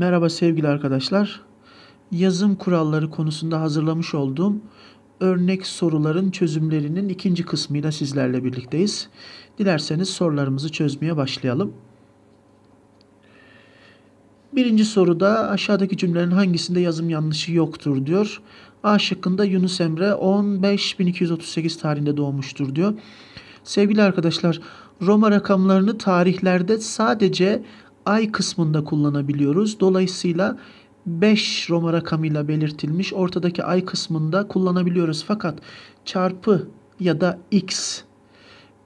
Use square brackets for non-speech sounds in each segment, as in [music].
Merhaba sevgili arkadaşlar. Yazım kuralları konusunda hazırlamış olduğum örnek soruların çözümlerinin ikinci kısmıyla sizlerle birlikteyiz. Dilerseniz sorularımızı çözmeye başlayalım. Birinci soruda aşağıdaki cümlelerin hangisinde yazım yanlışı yoktur diyor. A şıkkında Yunus Emre 15.238 tarihinde doğmuştur diyor. Sevgili arkadaşlar Roma rakamlarını tarihlerde sadece ay kısmında kullanabiliyoruz. Dolayısıyla 5 Roma rakamıyla belirtilmiş ortadaki ay kısmında kullanabiliyoruz. Fakat çarpı ya da x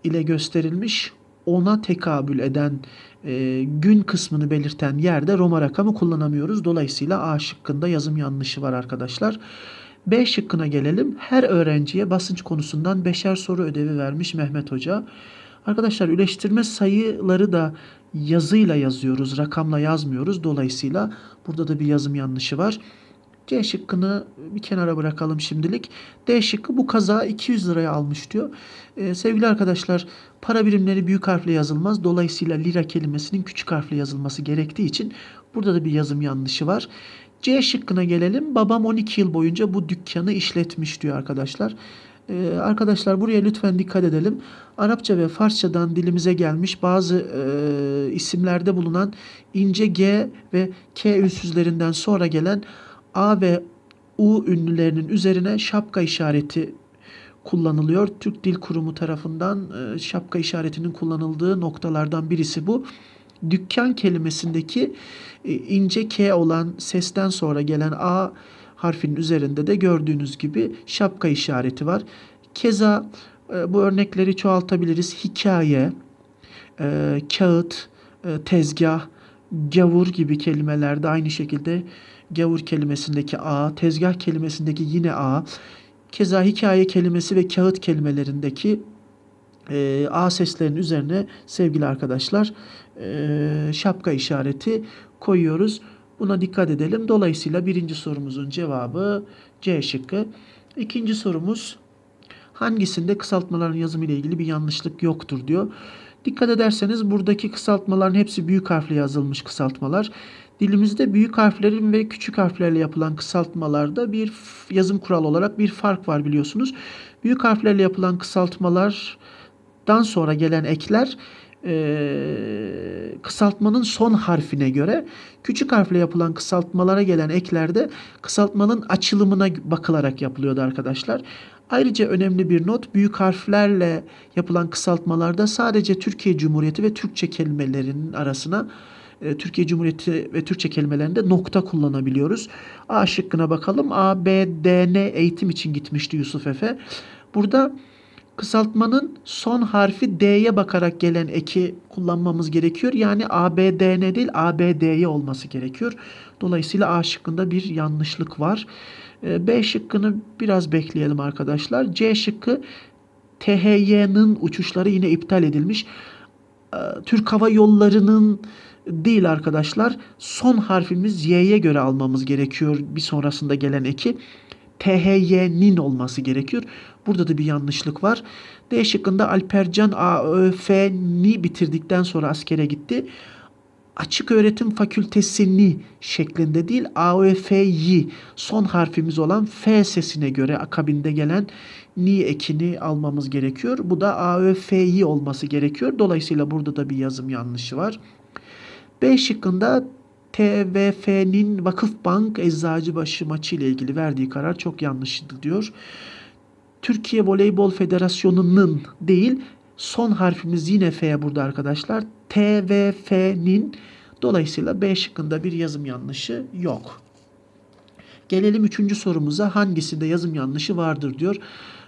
ile gösterilmiş ona tekabül eden e, gün kısmını belirten yerde Roma rakamı kullanamıyoruz. Dolayısıyla A şıkkında yazım yanlışı var arkadaşlar. B şıkkına gelelim. Her öğrenciye basınç konusundan beşer soru ödevi vermiş Mehmet Hoca. Arkadaşlar üleştirme sayıları da yazıyla yazıyoruz, rakamla yazmıyoruz. Dolayısıyla burada da bir yazım yanlışı var. C şıkkını bir kenara bırakalım şimdilik. D şıkkı bu kaza 200 liraya almış diyor. Ee, sevgili arkadaşlar para birimleri büyük harfle yazılmaz. Dolayısıyla lira kelimesinin küçük harfle yazılması gerektiği için burada da bir yazım yanlışı var. C şıkkına gelelim. Babam 12 yıl boyunca bu dükkanı işletmiş diyor arkadaşlar. Ee, arkadaşlar buraya lütfen dikkat edelim. Arapça ve Farsçadan dilimize gelmiş bazı e, isimlerde bulunan ince G ve K ünsüzlerinden sonra gelen A ve U ünlülerinin üzerine şapka işareti kullanılıyor. Türk Dil Kurumu tarafından e, şapka işaretinin kullanıldığı noktalardan birisi bu. Dükkan kelimesindeki e, ince K olan sesten sonra gelen A harfinin üzerinde de gördüğünüz gibi şapka işareti var. Keza e, bu örnekleri çoğaltabiliriz. Hikaye, e, kağıt, e, tezgah, gavur gibi kelimelerde aynı şekilde gavur kelimesindeki A, tezgah kelimesindeki yine A, keza hikaye kelimesi ve kağıt kelimelerindeki e, A seslerinin üzerine sevgili arkadaşlar e, şapka işareti koyuyoruz. Buna dikkat edelim. Dolayısıyla birinci sorumuzun cevabı C şıkkı. İkinci sorumuz hangisinde kısaltmaların yazımı ile ilgili bir yanlışlık yoktur diyor. Dikkat ederseniz buradaki kısaltmaların hepsi büyük harfle yazılmış kısaltmalar. Dilimizde büyük harflerin ve küçük harflerle yapılan kısaltmalarda bir yazım kuralı olarak bir fark var biliyorsunuz. Büyük harflerle yapılan kısaltmalardan sonra gelen ekler e, kısaltmanın son harfine göre küçük harfle yapılan kısaltmalara gelen eklerde kısaltmanın açılımına bakılarak yapılıyordu arkadaşlar. Ayrıca önemli bir not büyük harflerle yapılan kısaltmalarda sadece Türkiye Cumhuriyeti ve Türkçe kelimelerinin arasına Türkiye Cumhuriyeti ve Türkçe kelimelerinde nokta kullanabiliyoruz. A şıkkına bakalım. A, B, D, N eğitim için gitmişti Yusuf Efe. Burada kısaltmanın son harfi D'ye bakarak gelen eki kullanmamız gerekiyor. Yani A, B, D, N değil A, B, D'ye olması gerekiyor. Dolayısıyla A şıkkında bir yanlışlık var. E, B şıkkını biraz bekleyelim arkadaşlar. C şıkkı THY'nin uçuşları yine iptal edilmiş. E, Türk Hava Yolları'nın değil arkadaşlar. Son harfimiz Y'ye göre almamız gerekiyor bir sonrasında gelen eki. THY'nin olması gerekiyor. Burada da bir yanlışlık var. D şıkkında Alpercan AÖF'ni bitirdikten sonra askere gitti. Açık öğretim fakültesini şeklinde değil AÖF'yi son harfimiz olan F sesine göre akabinde gelen ni ekini almamız gerekiyor. Bu da AÖF'yi olması gerekiyor. Dolayısıyla burada da bir yazım yanlışı var. B şıkkında TVF'nin Vakıfbank Eczacıbaşı maçı ile ilgili verdiği karar çok yanlıştı diyor. Türkiye Voleybol Federasyonu'nun değil son harfimiz yine F burada arkadaşlar. TVF'nin dolayısıyla B şıkkında bir yazım yanlışı yok. Gelelim üçüncü sorumuza hangisinde yazım yanlışı vardır diyor.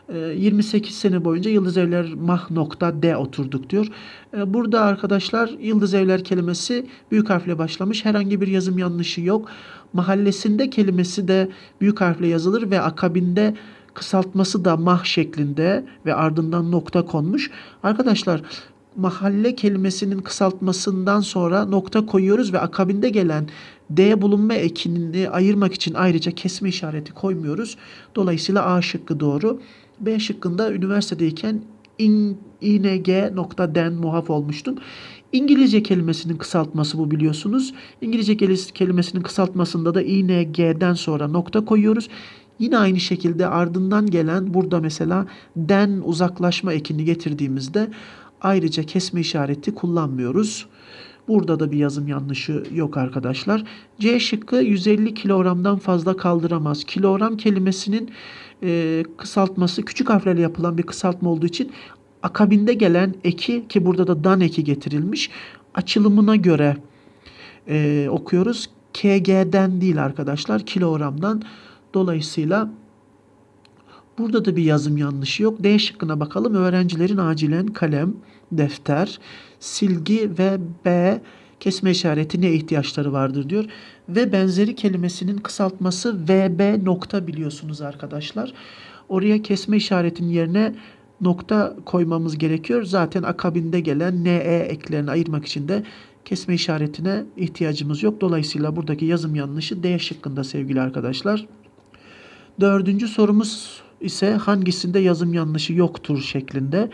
28 ee, sene boyunca Yıldız Evler mah nokta D oturduk diyor. Ee, burada arkadaşlar Yıldız Evler kelimesi büyük harfle başlamış. Herhangi bir yazım yanlışı yok. Mahallesinde kelimesi de büyük harfle yazılır ve akabinde kısaltması da mah şeklinde ve ardından nokta konmuş. Arkadaşlar mahalle kelimesinin kısaltmasından sonra nokta koyuyoruz ve akabinde gelen D bulunma ekinini ayırmak için ayrıca kesme işareti koymuyoruz. Dolayısıyla A şıkkı doğru. B şıkkında üniversitedeyken in, ing.den muhaf olmuştum. İngilizce kelimesinin kısaltması bu biliyorsunuz. İngilizce kelimesinin kısaltmasında da ing'den sonra nokta koyuyoruz. Yine aynı şekilde ardından gelen burada mesela den uzaklaşma ekini getirdiğimizde ayrıca kesme işareti kullanmıyoruz. Burada da bir yazım yanlışı yok arkadaşlar. C şıkkı 150 kilogramdan fazla kaldıramaz. Kilogram kelimesinin e, kısaltması küçük harflerle yapılan bir kısaltma olduğu için akabinde gelen eki ki burada da dan eki getirilmiş açılımına göre e, okuyoruz. KG'den değil arkadaşlar kilogramdan. Dolayısıyla burada da bir yazım yanlışı yok. D şıkkına bakalım. Öğrencilerin acilen kalem, defter, silgi ve B kesme işaretine ihtiyaçları vardır diyor. Ve benzeri kelimesinin kısaltması VB nokta biliyorsunuz arkadaşlar. Oraya kesme işaretinin yerine nokta koymamız gerekiyor. Zaten akabinde gelen NE eklerini ayırmak için de kesme işaretine ihtiyacımız yok. Dolayısıyla buradaki yazım yanlışı D şıkkında sevgili arkadaşlar. Dördüncü sorumuz ise hangisinde yazım yanlışı yoktur şeklinde.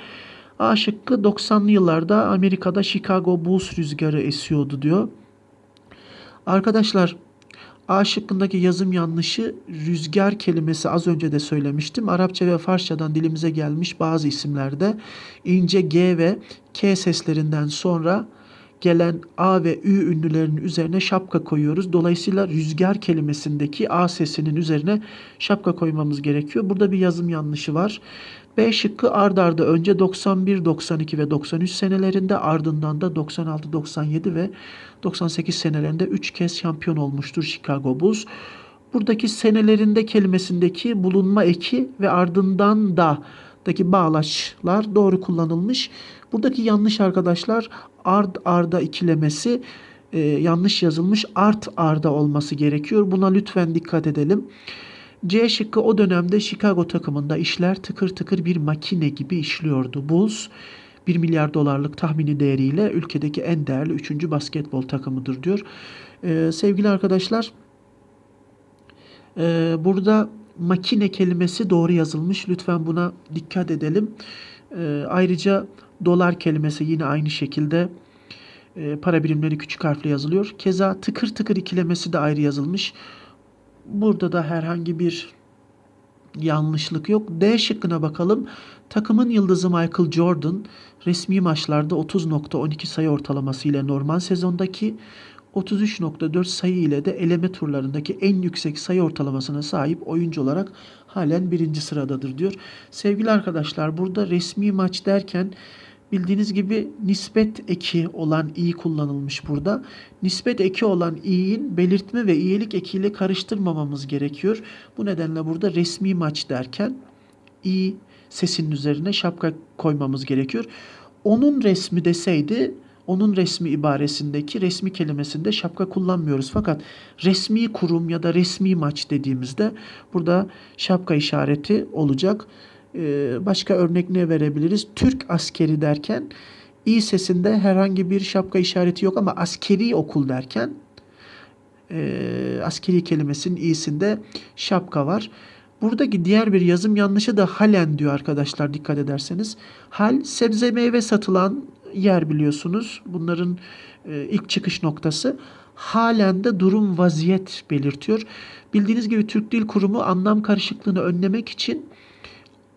A şıkkı 90'lı yıllarda Amerika'da Chicago Bulls rüzgarı esiyordu diyor. Arkadaşlar A şıkkındaki yazım yanlışı rüzgar kelimesi az önce de söylemiştim. Arapça ve Farsçadan dilimize gelmiş bazı isimlerde ince G ve K seslerinden sonra gelen A ve Ü ünlülerinin üzerine şapka koyuyoruz. Dolayısıyla rüzgar kelimesindeki A sesinin üzerine şapka koymamız gerekiyor. Burada bir yazım yanlışı var. B şıkkı ard arda önce 91, 92 ve 93 senelerinde ardından da 96, 97 ve 98 senelerinde 3 kez şampiyon olmuştur Chicago Bulls. Buradaki senelerinde kelimesindeki bulunma eki ve ardından da daki bağlaçlar doğru kullanılmış. Buradaki yanlış arkadaşlar ard arda ikilemesi e, yanlış yazılmış art arda olması gerekiyor. Buna lütfen dikkat edelim. C şıkkı o dönemde Chicago takımında işler tıkır tıkır bir makine gibi işliyordu. Bulls 1 milyar dolarlık tahmini değeriyle ülkedeki en değerli 3. basketbol takımıdır diyor. Ee, sevgili arkadaşlar e, burada makine kelimesi doğru yazılmış. Lütfen buna dikkat edelim. Ee, ayrıca dolar kelimesi yine aynı şekilde e, para birimleri küçük harfle yazılıyor. Keza tıkır tıkır ikilemesi de ayrı yazılmış. Burada da herhangi bir yanlışlık yok. D şıkkına bakalım. Takımın yıldızı Michael Jordan resmi maçlarda 30.12 sayı ortalaması ile normal sezondaki 33.4 sayı ile de eleme turlarındaki en yüksek sayı ortalamasına sahip oyuncu olarak halen birinci sıradadır diyor. Sevgili arkadaşlar burada resmi maç derken bildiğiniz gibi nispet eki olan i kullanılmış burada. Nispet eki olan i'nin belirtme ve iyilik ekiyle karıştırmamamız gerekiyor. Bu nedenle burada resmi maç derken i sesinin üzerine şapka koymamız gerekiyor. Onun resmi deseydi onun resmi ibaresindeki resmi kelimesinde şapka kullanmıyoruz. Fakat resmi kurum ya da resmi maç dediğimizde burada şapka işareti olacak. Ee, başka örnek ne verebiliriz? Türk askeri derken i sesinde herhangi bir şapka işareti yok ama askeri okul derken e, askeri kelimesinin i'sinde şapka var. Buradaki diğer bir yazım yanlışı da halen diyor arkadaşlar dikkat ederseniz. Hal sebze meyve satılan yer biliyorsunuz. Bunların e, ilk çıkış noktası. Halen de durum vaziyet belirtiyor. Bildiğiniz gibi Türk Dil Kurumu anlam karışıklığını önlemek için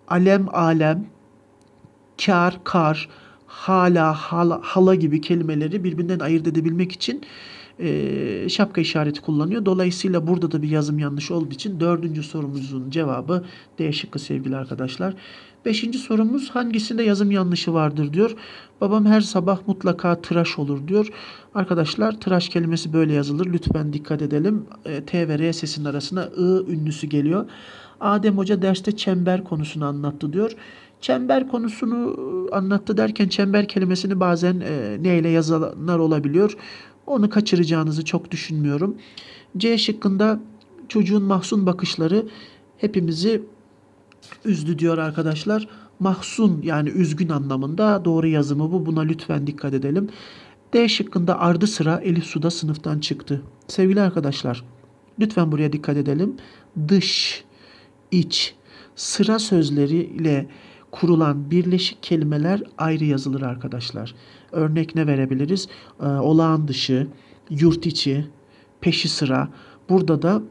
alem alem, kar kar, hala hala, hala gibi kelimeleri birbirinden ayırt edebilmek için e, şapka işareti kullanıyor. Dolayısıyla burada da bir yazım yanlış olduğu için dördüncü sorumuzun cevabı D şıkkı sevgili arkadaşlar. Beşinci sorumuz hangisinde yazım yanlışı vardır diyor. Babam her sabah mutlaka tıraş olur diyor. Arkadaşlar tıraş kelimesi böyle yazılır. Lütfen dikkat edelim. E, T ve R sesinin arasına I ünlüsü geliyor. Adem Hoca derste çember konusunu anlattı diyor. Çember konusunu e, anlattı derken çember kelimesini bazen e, neyle yazanlar olabiliyor. Onu kaçıracağınızı çok düşünmüyorum. C şıkkında çocuğun mahzun bakışları hepimizi üzdü diyor arkadaşlar. Mahzun yani üzgün anlamında doğru yazımı bu. Buna lütfen dikkat edelim. D şıkkında ardı sıra Elif Suda sınıftan çıktı. Sevgili arkadaşlar lütfen buraya dikkat edelim. Dış, iç, sıra sözleriyle kurulan birleşik kelimeler ayrı yazılır arkadaşlar. Örnek ne verebiliriz? Ee, olağan dışı, yurt içi, peşi sıra. Burada da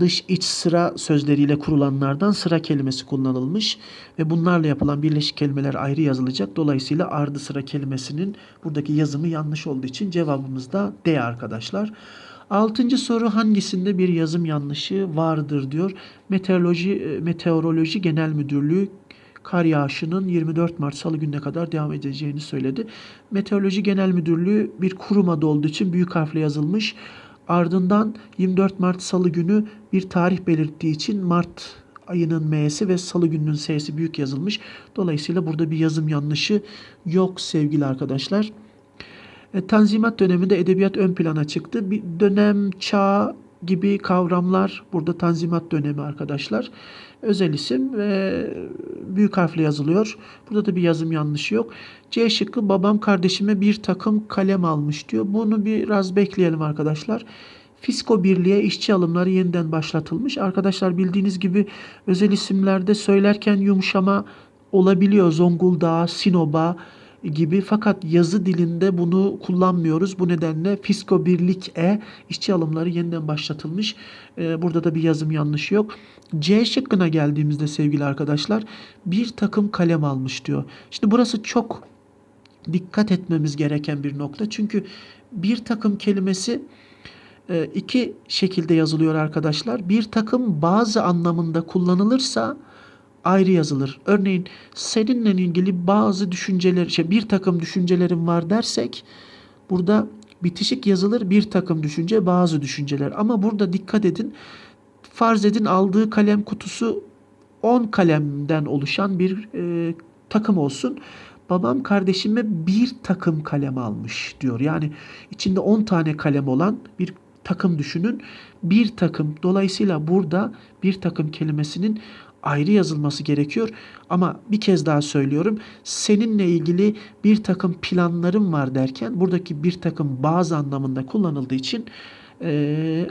dış iç sıra sözleriyle kurulanlardan sıra kelimesi kullanılmış ve bunlarla yapılan birleşik kelimeler ayrı yazılacak. Dolayısıyla ardı sıra kelimesinin buradaki yazımı yanlış olduğu için cevabımız da D arkadaşlar. Altıncı soru hangisinde bir yazım yanlışı vardır diyor. Meteoroloji e, Meteoroloji Genel Müdürlüğü kar yağışının 24 Mart Salı gününe kadar devam edeceğini söyledi. Meteoroloji Genel Müdürlüğü bir kurum adı olduğu için büyük harfle yazılmış. Ardından 24 Mart Salı günü bir tarih belirttiği için Mart ayının M'si ve Salı gününün S'si büyük yazılmış. Dolayısıyla burada bir yazım yanlışı yok sevgili arkadaşlar. E, Tanzimat döneminde edebiyat ön plana çıktı. Bir dönem, çağ gibi kavramlar burada Tanzimat dönemi arkadaşlar. Özel isim ve büyük harfle yazılıyor. Burada da bir yazım yanlışı yok. C şıkkı babam kardeşime bir takım kalem almış diyor. Bunu biraz bekleyelim arkadaşlar. Fisko Birliği'ye işçi alımları yeniden başlatılmış. Arkadaşlar bildiğiniz gibi özel isimlerde söylerken yumuşama olabiliyor. Zonguldak'a, Sinop'a gibi fakat yazı dilinde bunu kullanmıyoruz. Bu nedenle Fisko Birlik E işçi alımları yeniden başlatılmış. Ee, burada da bir yazım yanlışı yok. C şıkkına geldiğimizde sevgili arkadaşlar bir takım kalem almış diyor. Şimdi burası çok dikkat etmemiz gereken bir nokta. Çünkü bir takım kelimesi e, iki şekilde yazılıyor arkadaşlar. Bir takım bazı anlamında kullanılırsa ayrı yazılır. Örneğin seninle ilgili bazı düşünceler, şey, bir takım düşüncelerim var dersek burada bitişik yazılır bir takım düşünce, bazı düşünceler. Ama burada dikkat edin. Farz edin aldığı kalem kutusu 10 kalemden oluşan bir e, takım olsun. Babam kardeşime bir takım kalem almış diyor. Yani içinde 10 tane kalem olan bir takım düşünün. Bir takım. Dolayısıyla burada bir takım kelimesinin ayrı yazılması gerekiyor. Ama bir kez daha söylüyorum. Seninle ilgili bir takım planlarım var derken buradaki bir takım bazı anlamında kullanıldığı için e,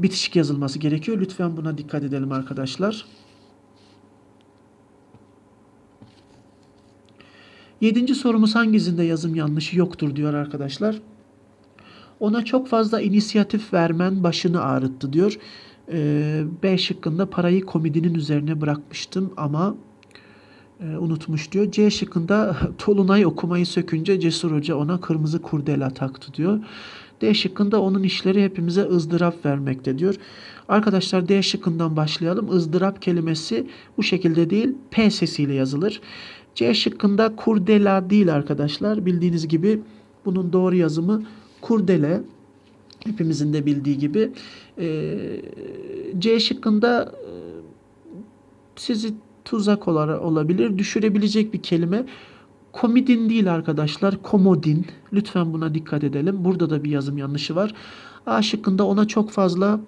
bitişik yazılması gerekiyor. Lütfen buna dikkat edelim arkadaşlar. Yedinci sorumuz hangisinde yazım yanlışı yoktur diyor arkadaşlar. Ona çok fazla inisiyatif vermen başını ağrıttı diyor. Ee, B şıkkında parayı komedinin üzerine bırakmıştım ama e, unutmuş diyor. C şıkkında [laughs] Tolunay okumayı sökünce Cesur Hoca ona kırmızı kurdela taktı diyor. D şıkkında onun işleri hepimize ızdırap vermekte diyor. Arkadaşlar D şıkkından başlayalım. ızdırap kelimesi bu şekilde değil P sesiyle yazılır. C şıkkında kurdela değil arkadaşlar. Bildiğiniz gibi bunun doğru yazımı kurdele. Hepimizin de bildiği gibi. E, C şıkkında e, sizi tuzak olarak olabilir. Düşürebilecek bir kelime. Komodin değil arkadaşlar. Komodin. Lütfen buna dikkat edelim. Burada da bir yazım yanlışı var. A şıkkında ona çok fazla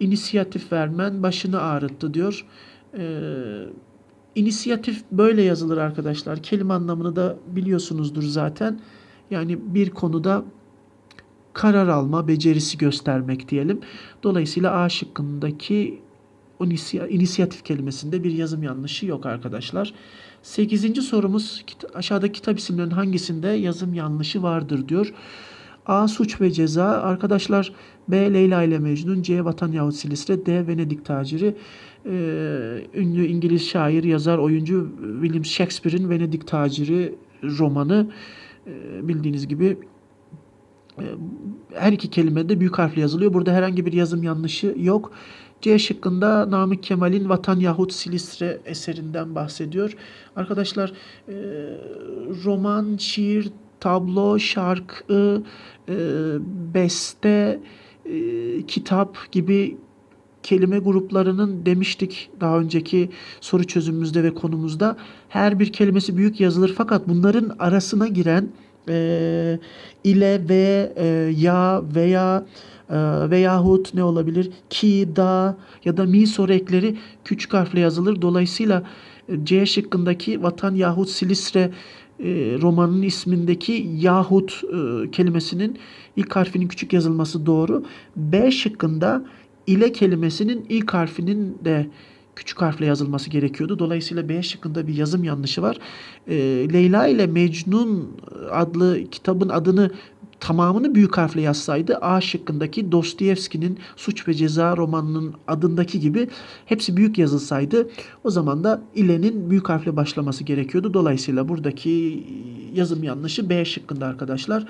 inisiyatif vermen başını ağrıttı diyor. Ee, inisiyatif böyle yazılır arkadaşlar. Kelime anlamını da biliyorsunuzdur zaten. Yani bir konuda karar alma becerisi göstermek diyelim. Dolayısıyla A şıkkındaki inisiyatif kelimesinde bir yazım yanlışı yok arkadaşlar. Sekizinci sorumuz aşağıdaki kitap isimlerinin hangisinde yazım yanlışı vardır diyor. A. Suç ve Ceza. Arkadaşlar B. Leyla ile Mecnun. C. Vatan yahut Silistre. D. Venedik Taciri. Ee, ünlü İngiliz şair, yazar, oyuncu William Shakespeare'in Venedik Taciri romanı. Ee, bildiğiniz gibi her iki kelime de büyük harfle yazılıyor. Burada herhangi bir yazım yanlışı yok. C şıkkında Namık Kemal'in Vatan Yahut Silistre eserinden bahsediyor. Arkadaşlar e, roman, şiir, tablo, şarkı, e, beste, kitap gibi kelime gruplarının demiştik daha önceki soru çözümümüzde ve konumuzda her bir kelimesi büyük yazılır fakat bunların arasına giren e, ile ve e, ya veya e, veyahut ne olabilir ki da ya da mi soru ekleri küçük harfle yazılır. Dolayısıyla e, C şıkkındaki vatan yahut Silistre e, romanın ismindeki yahut e, kelimesinin ilk harfinin küçük yazılması doğru. B şıkkında ile kelimesinin ilk harfinin de küçük harfle yazılması gerekiyordu. Dolayısıyla B şıkkında bir yazım yanlışı var. E, Leyla ile Mecnun adlı kitabın adını tamamını büyük harfle yazsaydı A şıkkındaki Dostoyevski'nin Suç ve Ceza romanının adındaki gibi hepsi büyük yazılsaydı o zaman da ilenin büyük harfle başlaması gerekiyordu. Dolayısıyla buradaki yazım yanlışı B şıkkında arkadaşlar.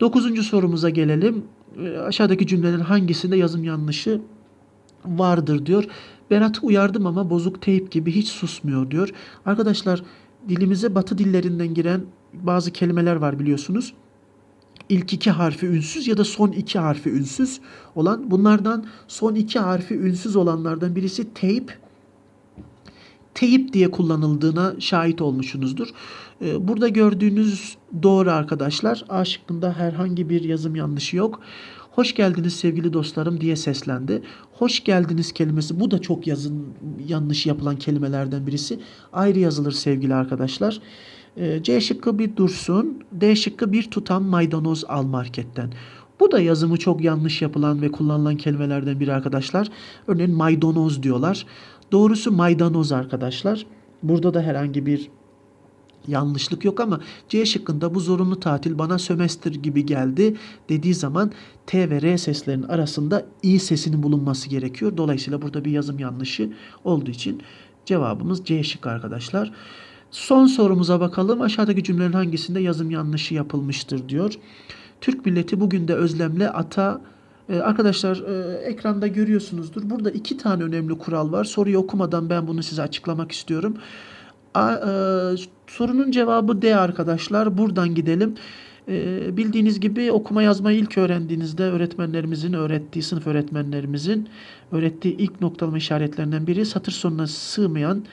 Dokuzuncu sorumuza gelelim. E, Aşağıdaki cümlelerin hangisinde yazım yanlışı vardır diyor. Berat'ı uyardım ama bozuk teyp gibi hiç susmuyor diyor. Arkadaşlar dilimize batı dillerinden giren bazı kelimeler var biliyorsunuz. İlk iki harfi ünsüz ya da son iki harfi ünsüz olan bunlardan son iki harfi ünsüz olanlardan birisi teyp. Teyip diye kullanıldığına şahit olmuşsunuzdur. Ee, Burada gördüğünüz doğru arkadaşlar. A şıkkında herhangi bir yazım yanlışı yok. Hoş geldiniz sevgili dostlarım diye seslendi. Hoş geldiniz kelimesi bu da çok yazın yanlış yapılan kelimelerden birisi. Ayrı yazılır sevgili arkadaşlar. Ee, C şıkkı bir dursun. D şıkkı bir tutam maydanoz al marketten. Bu da yazımı çok yanlış yapılan ve kullanılan kelimelerden biri arkadaşlar. Örneğin maydanoz diyorlar. Doğrusu maydanoz arkadaşlar. Burada da herhangi bir yanlışlık yok ama C şıkkında bu zorunlu tatil bana sömestr gibi geldi dediği zaman T ve R seslerinin arasında i sesinin bulunması gerekiyor. Dolayısıyla burada bir yazım yanlışı olduğu için cevabımız C şıkkı arkadaşlar. Son sorumuza bakalım. Aşağıdaki cümlelerin hangisinde yazım yanlışı yapılmıştır diyor. Türk milleti bugün de özlemle ata ee, arkadaşlar e, ekranda görüyorsunuzdur. Burada iki tane önemli kural var. Soruyu okumadan ben bunu size açıklamak istiyorum. A, e, sorunun cevabı D arkadaşlar. Buradan gidelim. E, bildiğiniz gibi okuma yazmayı ilk öğrendiğinizde öğretmenlerimizin öğrettiği, sınıf öğretmenlerimizin öğrettiği ilk noktalama işaretlerinden biri satır sonuna sığmayan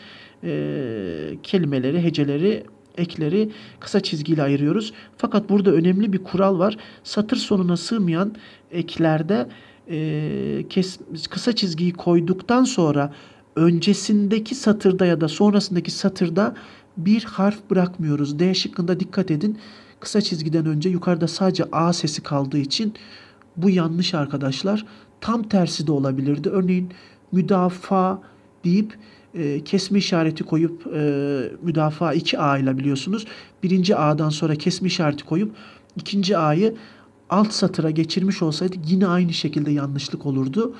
e, kelimeleri, heceleri, ekleri kısa çizgiyle ayırıyoruz. Fakat burada önemli bir kural var. Satır sonuna sığmayan eklerde e, kes, kısa çizgiyi koyduktan sonra öncesindeki satırda ya da sonrasındaki satırda bir harf bırakmıyoruz. D şıkkında dikkat edin. Kısa çizgiden önce yukarıda sadece A sesi kaldığı için bu yanlış arkadaşlar. Tam tersi de olabilirdi. Örneğin müdafaa deyip e, kesme işareti koyup e, müdafaa 2A ile biliyorsunuz. Birinci A'dan sonra kesme işareti koyup ikinci A'yı alt satıra geçirmiş olsaydı yine aynı şekilde yanlışlık olurdu.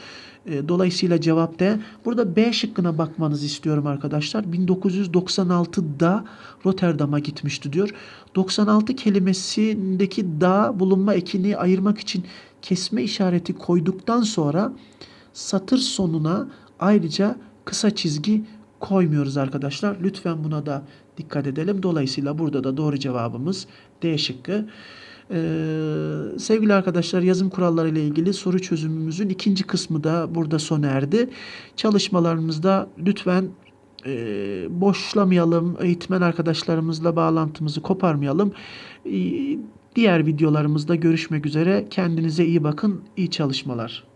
E, dolayısıyla cevap D. Burada B şıkkına bakmanızı istiyorum arkadaşlar. 1996'da Rotterdam'a gitmişti diyor. 96 kelimesindeki da bulunma ekini ayırmak için kesme işareti koyduktan sonra satır sonuna ayrıca kısa çizgi koymuyoruz arkadaşlar. Lütfen buna da dikkat edelim. Dolayısıyla burada da doğru cevabımız D şıkkı. Ee, sevgili arkadaşlar yazım kuralları ile ilgili soru çözümümüzün ikinci kısmı da burada sona erdi. Çalışmalarımızda lütfen e, boşlamayalım, eğitmen arkadaşlarımızla bağlantımızı koparmayalım. E, diğer videolarımızda görüşmek üzere. Kendinize iyi bakın, iyi çalışmalar.